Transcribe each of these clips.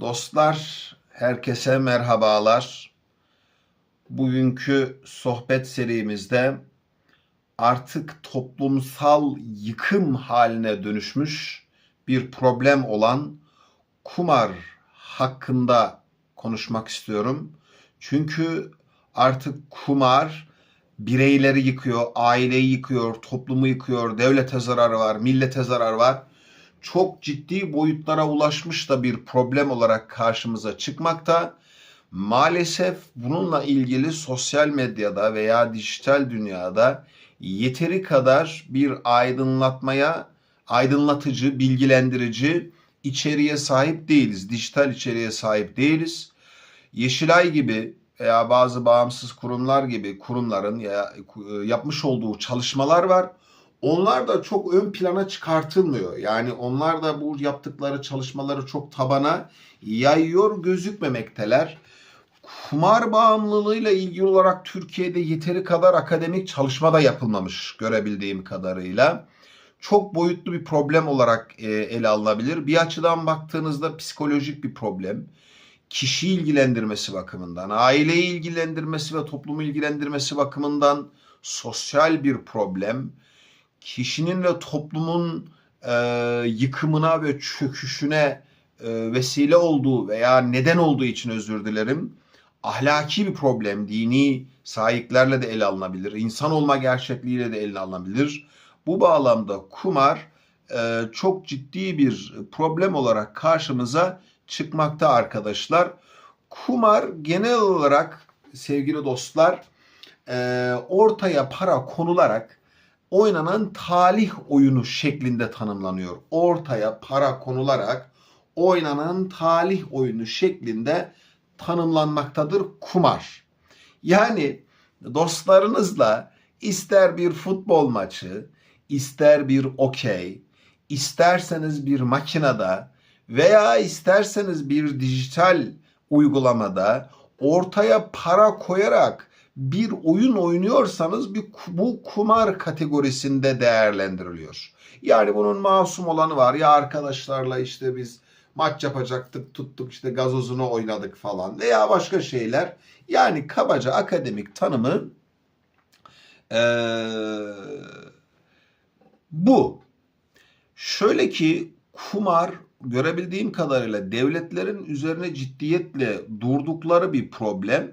Dostlar, herkese merhabalar. Bugünkü sohbet serimizde artık toplumsal yıkım haline dönüşmüş bir problem olan kumar hakkında konuşmak istiyorum. Çünkü artık kumar bireyleri yıkıyor, aileyi yıkıyor, toplumu yıkıyor, devlete zararı var, millete zarar var çok ciddi boyutlara ulaşmış da bir problem olarak karşımıza çıkmakta. Maalesef bununla ilgili sosyal medyada veya dijital dünyada yeteri kadar bir aydınlatmaya, aydınlatıcı, bilgilendirici içeriğe sahip değiliz. Dijital içeriğe sahip değiliz. Yeşilay gibi veya bazı bağımsız kurumlar gibi kurumların ya yapmış olduğu çalışmalar var onlar da çok ön plana çıkartılmıyor. Yani onlar da bu yaptıkları çalışmaları çok tabana yayıyor gözükmemekteler. Kumar bağımlılığıyla ilgili olarak Türkiye'de yeteri kadar akademik çalışma da yapılmamış görebildiğim kadarıyla. Çok boyutlu bir problem olarak e, ele alınabilir. Bir açıdan baktığınızda psikolojik bir problem. Kişi ilgilendirmesi bakımından, aileyi ilgilendirmesi ve toplumu ilgilendirmesi bakımından sosyal bir problem kişinin ve toplumun e, yıkımına ve çöküşüne e, vesile olduğu veya neden olduğu için özür dilerim. Ahlaki bir problem, dini sahiplerle de ele alınabilir, insan olma gerçekliğiyle de ele alınabilir. Bu bağlamda kumar e, çok ciddi bir problem olarak karşımıza çıkmakta arkadaşlar. Kumar genel olarak sevgili dostlar e, ortaya para konularak oynanan talih oyunu şeklinde tanımlanıyor. Ortaya para konularak oynanan talih oyunu şeklinde tanımlanmaktadır kumar. Yani dostlarınızla ister bir futbol maçı, ister bir okey, isterseniz bir makinede veya isterseniz bir dijital uygulamada ortaya para koyarak bir oyun oynuyorsanız bir, bu kumar kategorisinde değerlendiriliyor. Yani bunun masum olanı var ya arkadaşlarla işte biz maç yapacaktık tuttuk işte gazozunu oynadık falan veya başka şeyler. Yani kabaca akademik tanımı ee, bu. Şöyle ki kumar görebildiğim kadarıyla devletlerin üzerine ciddiyetle durdukları bir problem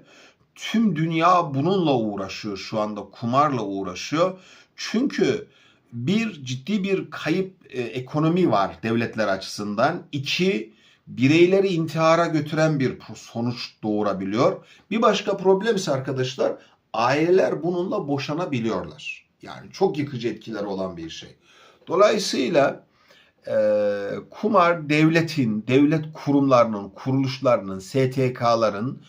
tüm dünya bununla uğraşıyor şu anda kumarla uğraşıyor. Çünkü bir ciddi bir kayıp e, ekonomi var devletler açısından. İki bireyleri intihara götüren bir sonuç doğurabiliyor. Bir başka problem ise arkadaşlar aileler bununla boşanabiliyorlar. Yani çok yıkıcı etkiler olan bir şey. Dolayısıyla e, kumar devletin, devlet kurumlarının, kuruluşlarının, STK'ların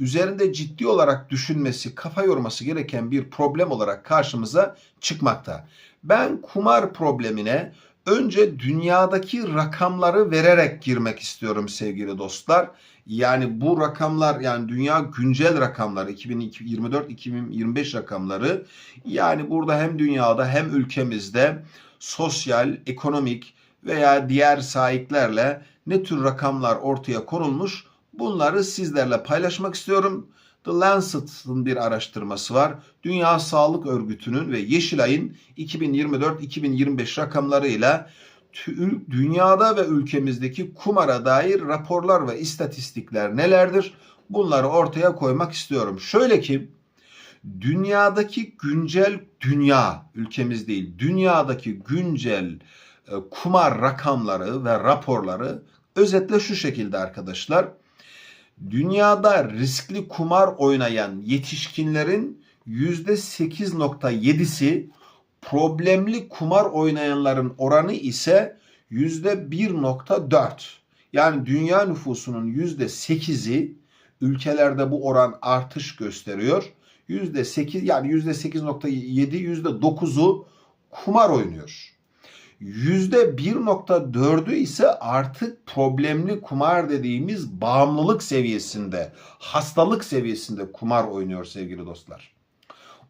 üzerinde ciddi olarak düşünmesi, kafa yorması gereken bir problem olarak karşımıza çıkmakta. Ben kumar problemine önce dünyadaki rakamları vererek girmek istiyorum sevgili dostlar. Yani bu rakamlar yani dünya güncel rakamları 2024-2025 rakamları yani burada hem dünyada hem ülkemizde sosyal, ekonomik veya diğer sahiplerle ne tür rakamlar ortaya konulmuş Bunları sizlerle paylaşmak istiyorum. The Lancet'ın bir araştırması var. Dünya Sağlık Örgütü'nün ve Yeşilay'ın 2024-2025 rakamlarıyla dünyada ve ülkemizdeki kumara dair raporlar ve istatistikler nelerdir? Bunları ortaya koymak istiyorum. Şöyle ki dünyadaki güncel dünya ülkemiz değil dünyadaki güncel e, kumar rakamları ve raporları özetle şu şekilde arkadaşlar. Dünyada riskli kumar oynayan yetişkinlerin %8.7'si problemli kumar oynayanların oranı ise %1.4. Yani dünya nüfusunun %8'i ülkelerde bu oran artış gösteriyor. %8 yani %8.7 %9'u kumar oynuyor. %1.4'ü ise artık problemli kumar dediğimiz bağımlılık seviyesinde, hastalık seviyesinde kumar oynuyor sevgili dostlar.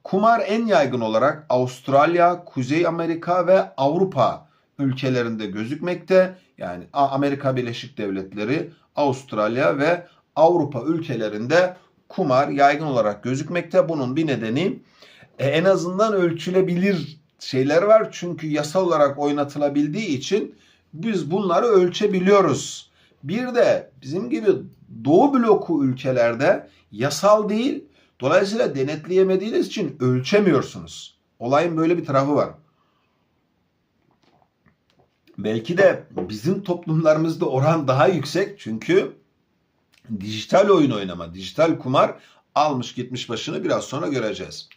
Kumar en yaygın olarak Avustralya, Kuzey Amerika ve Avrupa ülkelerinde gözükmekte. Yani Amerika Birleşik Devletleri, Avustralya ve Avrupa ülkelerinde kumar yaygın olarak gözükmekte. Bunun bir nedeni e, en azından ölçülebilir şeyler var. Çünkü yasal olarak oynatılabildiği için biz bunları ölçebiliyoruz. Bir de bizim gibi Doğu bloku ülkelerde yasal değil. Dolayısıyla denetleyemediğiniz için ölçemiyorsunuz. Olayın böyle bir tarafı var. Belki de bizim toplumlarımızda oran daha yüksek çünkü dijital oyun oynama, dijital kumar almış gitmiş başını biraz sonra göreceğiz.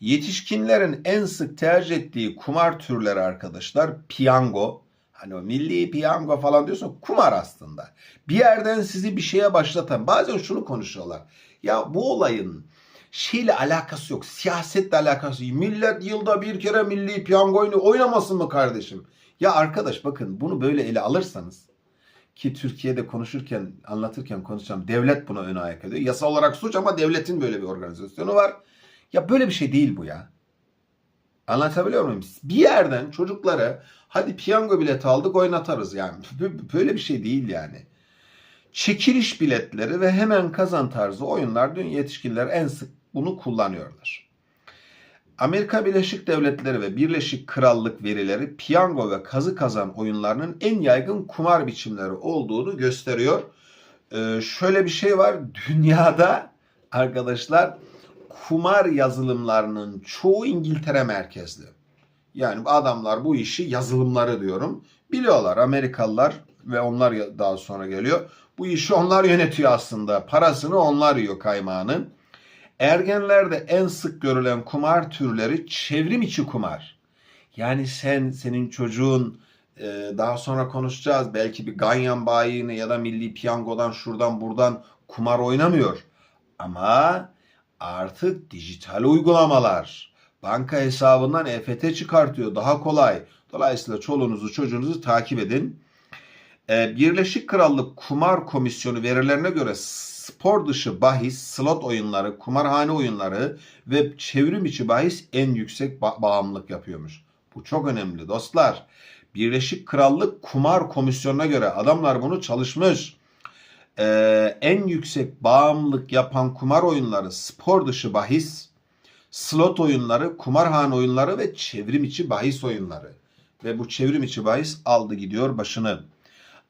Yetişkinlerin en sık tercih ettiği kumar türleri arkadaşlar piyango. Hani o milli piyango falan diyorsun kumar aslında. Bir yerden sizi bir şeye başlatan bazen şunu konuşuyorlar. Ya bu olayın şeyle alakası yok. Siyasetle alakası yok. Millet yılda bir kere milli piyango oyunu oynamasın mı kardeşim? Ya arkadaş bakın bunu böyle ele alırsanız ki Türkiye'de konuşurken anlatırken konuşacağım devlet buna ön ayak ediyor. Yasal olarak suç ama devletin böyle bir organizasyonu var. Ya böyle bir şey değil bu ya. Anlatabiliyor muyum? Bir yerden çocuklara hadi piyango bileti aldık oynatarız yani. Böyle bir şey değil yani. Çekiliş biletleri ve hemen kazan tarzı oyunlar dün yetişkinler en sık bunu kullanıyorlar. Amerika Birleşik Devletleri ve Birleşik Krallık verileri piyango ve kazı kazan oyunlarının en yaygın kumar biçimleri olduğunu gösteriyor. Ee, şöyle bir şey var. Dünyada arkadaşlar kumar yazılımlarının çoğu İngiltere merkezli. Yani adamlar bu işi yazılımları diyorum. Biliyorlar Amerikalılar ve onlar daha sonra geliyor. Bu işi onlar yönetiyor aslında. Parasını onlar yiyor kaymağını. Ergenlerde en sık görülen kumar türleri çevrim içi kumar. Yani sen, senin çocuğun e, daha sonra konuşacağız. Belki bir ganyan bayini ya da milli piyangodan şuradan buradan kumar oynamıyor. Ama artık dijital uygulamalar banka hesabından EFT çıkartıyor. Daha kolay. Dolayısıyla çoluğunuzu çocuğunuzu takip edin. Ee, Birleşik Krallık Kumar Komisyonu verilerine göre spor dışı bahis, slot oyunları, kumarhane oyunları ve çevrim içi bahis en yüksek ba- bağımlılık yapıyormuş. Bu çok önemli dostlar. Birleşik Krallık Kumar Komisyonu'na göre adamlar bunu çalışmış. Ee, en yüksek bağımlılık yapan kumar oyunları spor dışı bahis, slot oyunları, kumarhane oyunları ve çevrim içi bahis oyunları. Ve bu çevrim içi bahis aldı gidiyor başını.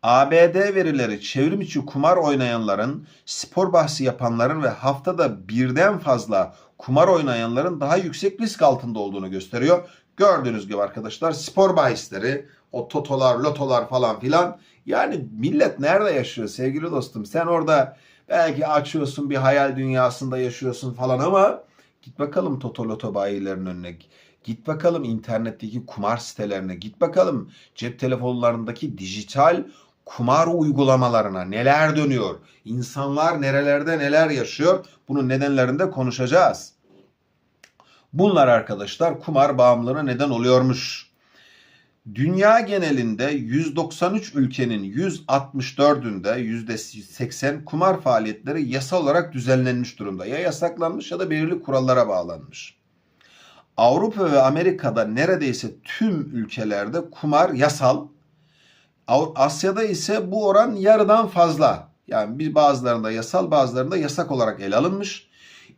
ABD verileri çevrim içi kumar oynayanların, spor bahsi yapanların ve haftada birden fazla kumar oynayanların daha yüksek risk altında olduğunu gösteriyor. Gördüğünüz gibi arkadaşlar spor bahisleri, o totolar, lotolar falan filan. Yani millet nerede yaşıyor sevgili dostum? Sen orada belki açıyorsun bir hayal dünyasında yaşıyorsun falan ama git bakalım toto loto bayilerinin önüne. Git bakalım internetteki kumar sitelerine. Git bakalım cep telefonlarındaki dijital kumar uygulamalarına neler dönüyor? İnsanlar nerelerde neler yaşıyor? Bunun nedenlerinde konuşacağız. Bunlar arkadaşlar kumar bağımlılığına neden oluyormuş. Dünya genelinde 193 ülkenin 164'ünde %80 kumar faaliyetleri yasal olarak düzenlenmiş durumda. Ya yasaklanmış ya da belirli kurallara bağlanmış. Avrupa ve Amerika'da neredeyse tüm ülkelerde kumar yasal. Asya'da ise bu oran yarıdan fazla. Yani bir bazılarında yasal bazılarında yasak olarak ele alınmış.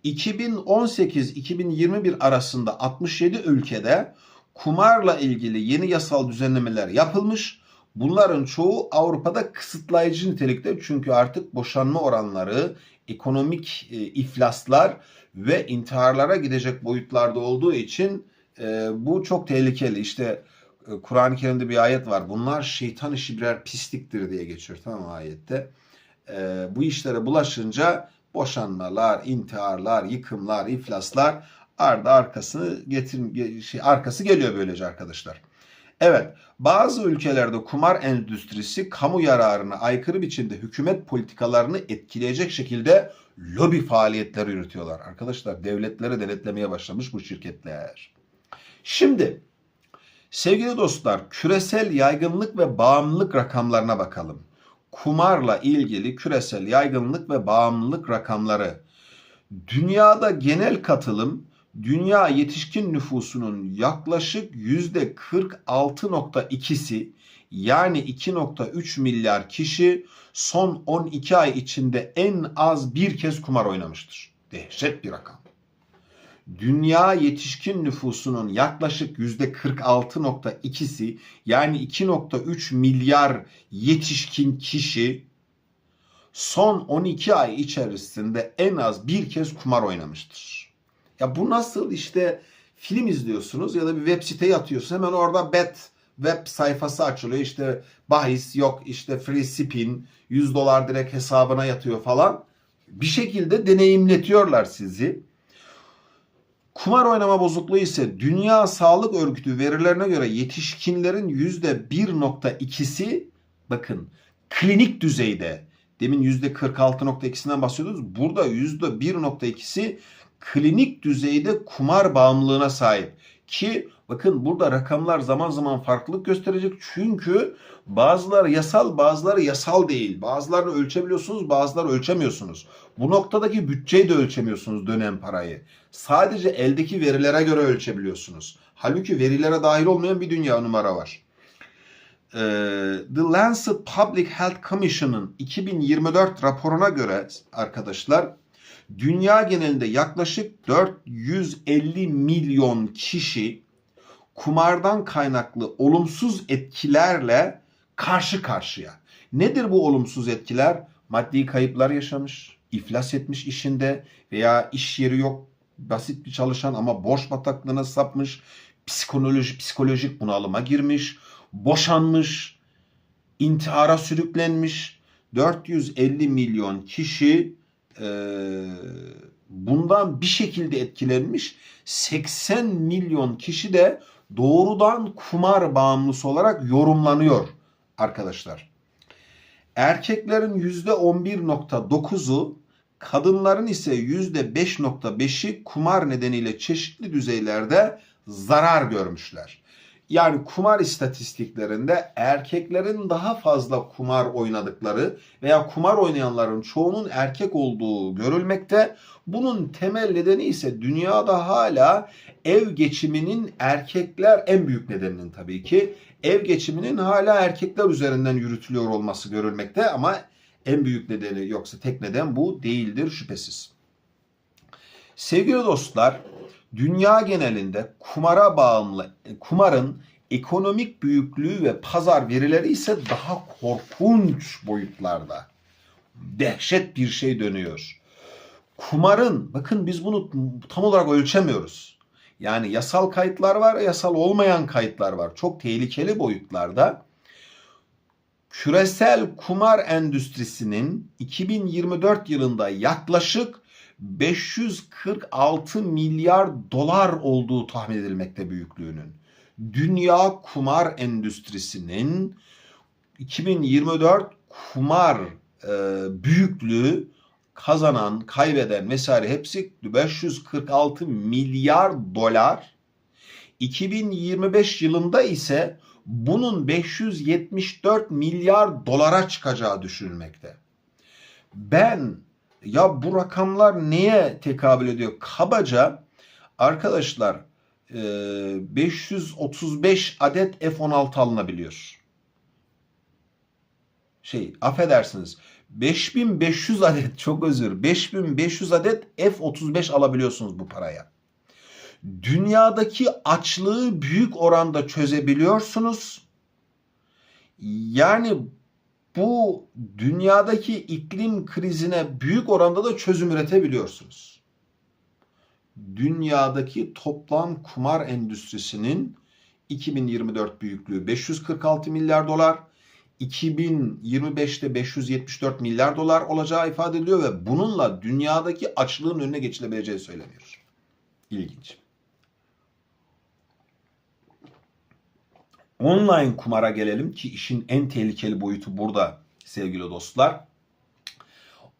2018-2021 arasında 67 ülkede kumarla ilgili yeni yasal düzenlemeler yapılmış. Bunların çoğu Avrupa'da kısıtlayıcı nitelikte çünkü artık boşanma oranları, ekonomik e, iflaslar ve intiharlara gidecek boyutlarda olduğu için e, bu çok tehlikeli. İşte e, Kur'an-ı Kerim'de bir ayet var. Bunlar şeytan işi birer pisliktir diye geçiyor tamam ayette. E, bu işlere bulaşınca boşanmalar, intiharlar, yıkımlar, iflaslar ardı arkasını getir şey, arkası geliyor böylece arkadaşlar. Evet, bazı ülkelerde kumar endüstrisi kamu yararına aykırı biçimde hükümet politikalarını etkileyecek şekilde lobi faaliyetleri yürütüyorlar. Arkadaşlar devletleri denetlemeye başlamış bu şirketler. Şimdi sevgili dostlar küresel yaygınlık ve bağımlılık rakamlarına bakalım. Kumarla ilgili küresel yaygınlık ve bağımlılık rakamları. Dünyada genel katılım dünya yetişkin nüfusunun yaklaşık %46.2'si yani 2.3 milyar kişi son 12 ay içinde en az bir kez kumar oynamıştır. Dehşet bir rakam. Dünya yetişkin nüfusunun yaklaşık %46.2'si yani 2.3 milyar yetişkin kişi son 12 ay içerisinde en az bir kez kumar oynamıştır. Ya bu nasıl işte film izliyorsunuz ya da bir web siteye atıyorsunuz hemen orada bet web sayfası açılıyor işte bahis yok işte free spin 100 dolar direkt hesabına yatıyor falan. Bir şekilde deneyimletiyorlar sizi. Kumar oynama bozukluğu ise Dünya Sağlık Örgütü verilerine göre yetişkinlerin %1.2'si bakın klinik düzeyde demin %46.2'sinden bahsediyoruz. Burada %1.2'si klinik düzeyde kumar bağımlılığına sahip. Ki bakın burada rakamlar zaman zaman farklılık gösterecek. Çünkü bazıları yasal bazıları yasal değil. Bazılarını ölçebiliyorsunuz bazıları ölçemiyorsunuz. Bu noktadaki bütçeyi de ölçemiyorsunuz dönem parayı. Sadece eldeki verilere göre ölçebiliyorsunuz. Halbuki verilere dahil olmayan bir dünya numara var. Ee, The Lancet Public Health Commission'ın 2024 raporuna göre arkadaşlar dünya genelinde yaklaşık 450 milyon kişi kumardan kaynaklı olumsuz etkilerle karşı karşıya. Nedir bu olumsuz etkiler? Maddi kayıplar yaşamış, iflas etmiş işinde veya iş yeri yok, basit bir çalışan ama borç bataklığına sapmış, psikolojik psikolojik bunalıma girmiş, boşanmış, intihara sürüklenmiş. 450 milyon kişi bundan bir şekilde etkilenmiş. 80 milyon kişi de doğrudan kumar bağımlısı olarak yorumlanıyor arkadaşlar. Erkeklerin %11.9'u, kadınların ise %5.5'i kumar nedeniyle çeşitli düzeylerde zarar görmüşler. Yani kumar istatistiklerinde erkeklerin daha fazla kumar oynadıkları veya kumar oynayanların çoğunun erkek olduğu görülmekte. Bunun temel nedeni ise dünyada hala ev geçiminin erkekler en büyük nedeninin tabii ki ev geçiminin hala erkekler üzerinden yürütülüyor olması görülmekte ama en büyük nedeni yoksa tek neden bu değildir şüphesiz. Sevgili dostlar, dünya genelinde kumara bağımlı kumarın ekonomik büyüklüğü ve pazar verileri ise daha korkunç boyutlarda. Dehşet bir şey dönüyor. Kumarın bakın biz bunu tam olarak ölçemiyoruz. Yani yasal kayıtlar var, yasal olmayan kayıtlar var. Çok tehlikeli boyutlarda. Küresel kumar endüstrisinin 2024 yılında yaklaşık 546 milyar dolar olduğu tahmin edilmekte büyüklüğünün. Dünya kumar endüstrisinin 2024 kumar e, büyüklüğü kazanan, kaybeden vesaire hepsi 546 milyar dolar. 2025 yılında ise bunun 574 milyar dolara çıkacağı düşünülmekte. Ben ya bu rakamlar neye tekabül ediyor? Kabaca arkadaşlar 535 adet F-16 alınabiliyor. Şey affedersiniz 5500 adet çok özür 5500 adet F-35 alabiliyorsunuz bu paraya. Dünyadaki açlığı büyük oranda çözebiliyorsunuz. Yani bu dünyadaki iklim krizine büyük oranda da çözüm üretebiliyorsunuz. Dünyadaki toplam kumar endüstrisinin 2024 büyüklüğü 546 milyar dolar, 2025'te 574 milyar dolar olacağı ifade ediliyor ve bununla dünyadaki açlığın önüne geçilebileceği söyleniyor. İlginç. Online kumara gelelim ki işin en tehlikeli boyutu burada sevgili dostlar.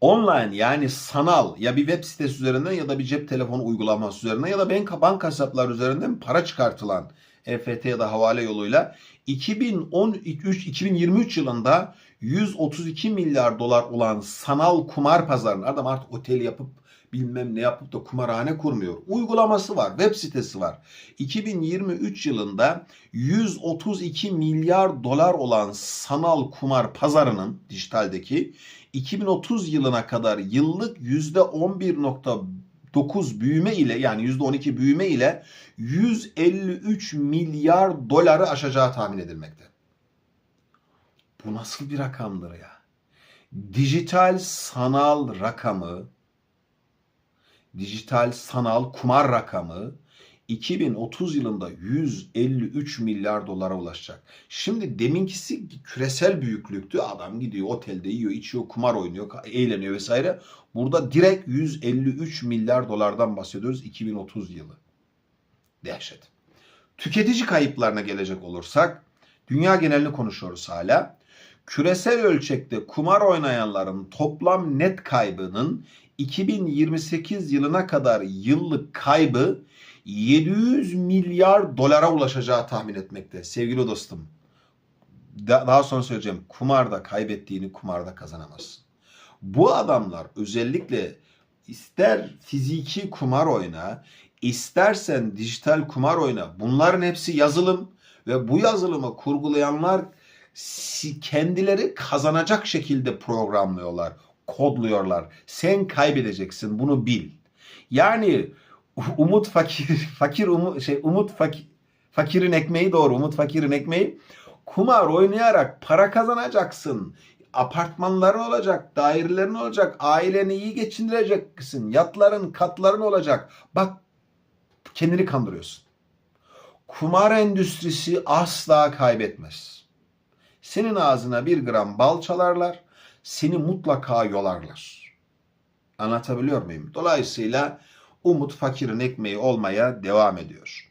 Online yani sanal ya bir web sitesi üzerinden ya da bir cep telefonu uygulaması üzerinden ya da banka banka hesapları üzerinden para çıkartılan EFT ya da havale yoluyla 2013-2023 yılında 132 milyar dolar olan sanal kumar pazarını adam artık otel yapıp bilmem ne yapıp da kumarhane kurmuyor. Uygulaması var, web sitesi var. 2023 yılında 132 milyar dolar olan sanal kumar pazarının dijitaldeki 2030 yılına kadar yıllık %11.9 büyüme ile yani %12 büyüme ile 153 milyar doları aşacağı tahmin edilmekte. Bu nasıl bir rakamdır ya? Dijital sanal rakamı, dijital sanal kumar rakamı 2030 yılında 153 milyar dolara ulaşacak. Şimdi deminkisi küresel büyüklüktü. Adam gidiyor otelde yiyor, içiyor, kumar oynuyor, eğleniyor vesaire. Burada direkt 153 milyar dolardan bahsediyoruz 2030 yılı. Dehşet. Tüketici kayıplarına gelecek olursak dünya genelini konuşuyoruz hala. Küresel ölçekte kumar oynayanların toplam net kaybının 2028 yılına kadar yıllık kaybı 700 milyar dolara ulaşacağı tahmin etmekte sevgili dostum. Daha sonra söyleyeceğim. Kumarda kaybettiğini kumarda kazanamazsın. Bu adamlar özellikle ister fiziki kumar oyna, istersen dijital kumar oyna. Bunların hepsi yazılım ve bu yazılımı kurgulayanlar kendileri kazanacak şekilde programlıyorlar, kodluyorlar. Sen kaybedeceksin bunu bil. Yani umut fakir fakir umut şey umut fakir fakirin ekmeği doğru umut fakirin ekmeği kumar oynayarak para kazanacaksın. Apartmanların olacak, dairelerin olacak, aileni iyi geçindireceksin, yatların, katların olacak. Bak kendini kandırıyorsun. Kumar endüstrisi asla kaybetmez. Senin ağzına bir gram bal çalarlar, seni mutlaka yolarlar. Anlatabiliyor muyum? Dolayısıyla umut fakirin ekmeği olmaya devam ediyor.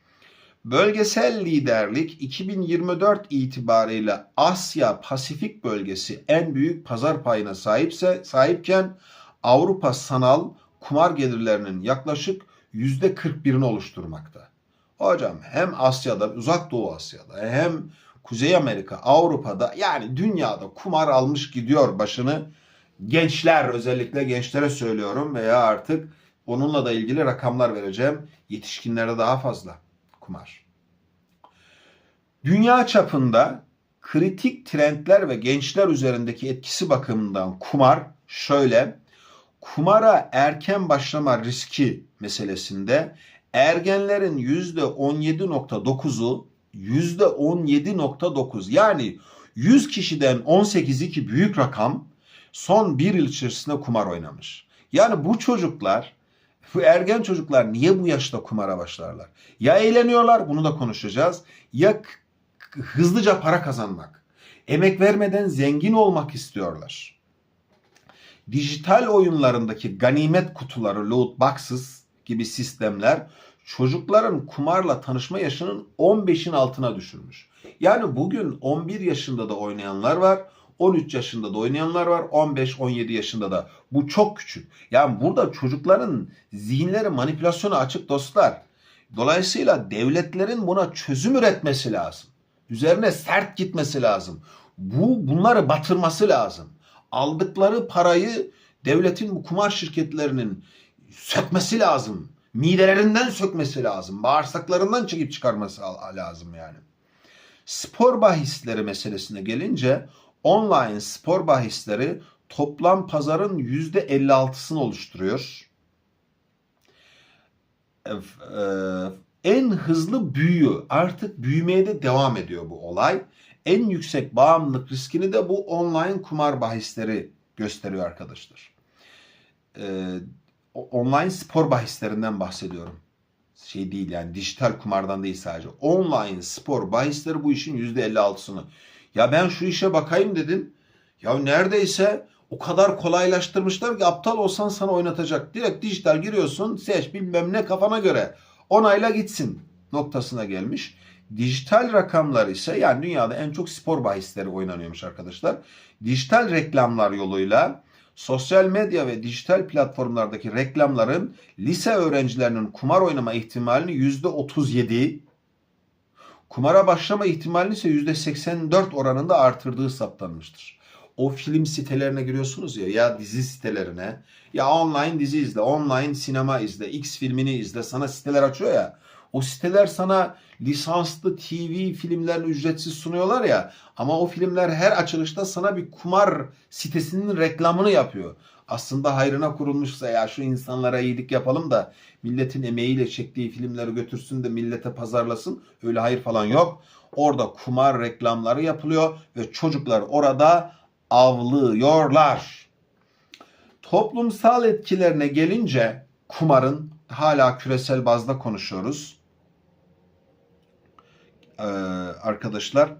Bölgesel liderlik 2024 itibarıyla Asya Pasifik bölgesi en büyük pazar payına sahipse sahipken Avrupa sanal kumar gelirlerinin yaklaşık %41'ini oluşturmakta. Hocam hem Asya'da, Uzak Doğu Asya'da hem Kuzey Amerika, Avrupa'da yani dünyada kumar almış gidiyor başını. Gençler özellikle gençlere söylüyorum veya artık onunla da ilgili rakamlar vereceğim. Yetişkinlere daha fazla kumar. Dünya çapında kritik trendler ve gençler üzerindeki etkisi bakımından kumar şöyle. Kumara erken başlama riski meselesinde ergenlerin %17.9'u %17.9 yani 100 kişiden 18'i ki büyük rakam son bir yıl içerisinde kumar oynamış. Yani bu çocuklar bu ergen çocuklar niye bu yaşta kumara başlarlar? Ya eğleniyorlar bunu da konuşacağız ya hızlıca para kazanmak. Emek vermeden zengin olmak istiyorlar. Dijital oyunlarındaki ganimet kutuları, loot boxes gibi sistemler çocukların kumarla tanışma yaşının 15'in altına düşürmüş. Yani bugün 11 yaşında da oynayanlar var, 13 yaşında da oynayanlar var, 15-17 yaşında da. Bu çok küçük. Yani burada çocukların zihinleri manipülasyona açık dostlar. Dolayısıyla devletlerin buna çözüm üretmesi lazım. Üzerine sert gitmesi lazım. Bu bunları batırması lazım. Aldıkları parayı devletin bu kumar şirketlerinin sökmesi lazım midelerinden sökmesi lazım. Bağırsaklarından çekip çıkarması lazım yani. Spor bahisleri meselesine gelince online spor bahisleri toplam pazarın %56'sını oluşturuyor. E, en hızlı büyüyor. Artık büyümeye de devam ediyor bu olay. En yüksek bağımlılık riskini de bu online kumar bahisleri gösteriyor arkadaşlar. Ee, online spor bahislerinden bahsediyorum. Şey değil yani dijital kumardan değil sadece. Online spor bahisleri bu işin %56'sını. Ya ben şu işe bakayım dedim. Ya neredeyse o kadar kolaylaştırmışlar ki aptal olsan sana oynatacak. Direkt dijital giriyorsun seç bilmem ne kafana göre. Onayla gitsin noktasına gelmiş. Dijital rakamlar ise yani dünyada en çok spor bahisleri oynanıyormuş arkadaşlar. Dijital reklamlar yoluyla sosyal medya ve dijital platformlardaki reklamların lise öğrencilerinin kumar oynama ihtimalini %37, kumara başlama ihtimalini ise %84 oranında artırdığı saptanmıştır. o film sitelerine giriyorsunuz ya ya dizi sitelerine ya online dizi izle, online sinema izle, X filmini izle sana siteler açıyor ya. O siteler sana lisanslı TV filmlerini ücretsiz sunuyorlar ya ama o filmler her açılışta sana bir kumar sitesinin reklamını yapıyor. Aslında hayrına kurulmuşsa ya şu insanlara iyilik yapalım da milletin emeğiyle çektiği filmleri götürsün de millete pazarlasın. Öyle hayır falan yok. Orada kumar reklamları yapılıyor ve çocuklar orada avlıyorlar. Toplumsal etkilerine gelince kumarın hala küresel bazda konuşuyoruz. Ee, arkadaşlar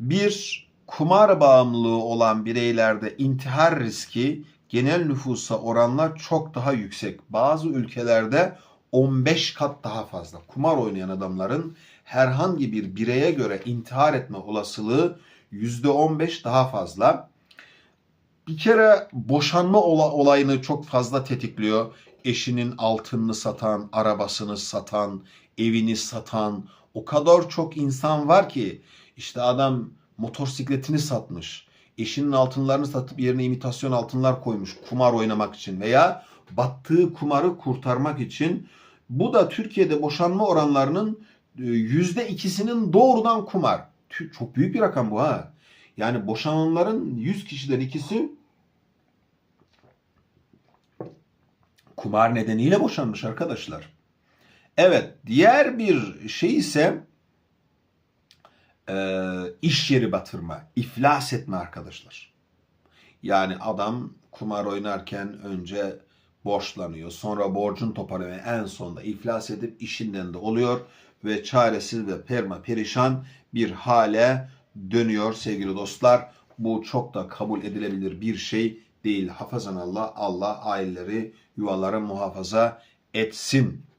bir kumar bağımlılığı olan bireylerde intihar riski genel nüfusa oranla çok daha yüksek. Bazı ülkelerde 15 kat daha fazla. Kumar oynayan adamların herhangi bir bireye göre intihar etme olasılığı %15 daha fazla. Bir kere boşanma ola- olayını çok fazla tetikliyor. Eşinin altınını satan, arabasını satan, evini satan o kadar çok insan var ki işte adam motosikletini satmış. Eşinin altınlarını satıp yerine imitasyon altınlar koymuş kumar oynamak için veya battığı kumarı kurtarmak için. Bu da Türkiye'de boşanma oranlarının e, yüzde ikisinin doğrudan kumar. Çok büyük bir rakam bu ha. Yani boşananların 100 kişiden ikisi kumar nedeniyle boşanmış arkadaşlar. Evet, diğer bir şey ise e, iş yeri batırma, iflas etme arkadaşlar. Yani adam kumar oynarken önce borçlanıyor, sonra borcunu toparlıyor ve en sonunda iflas edip işinden de oluyor ve çaresiz ve perma perişan bir hale dönüyor sevgili dostlar. Bu çok da kabul edilebilir bir şey değil. Hafazan Allah, Allah aileleri, yuvaları muhafaza etsin.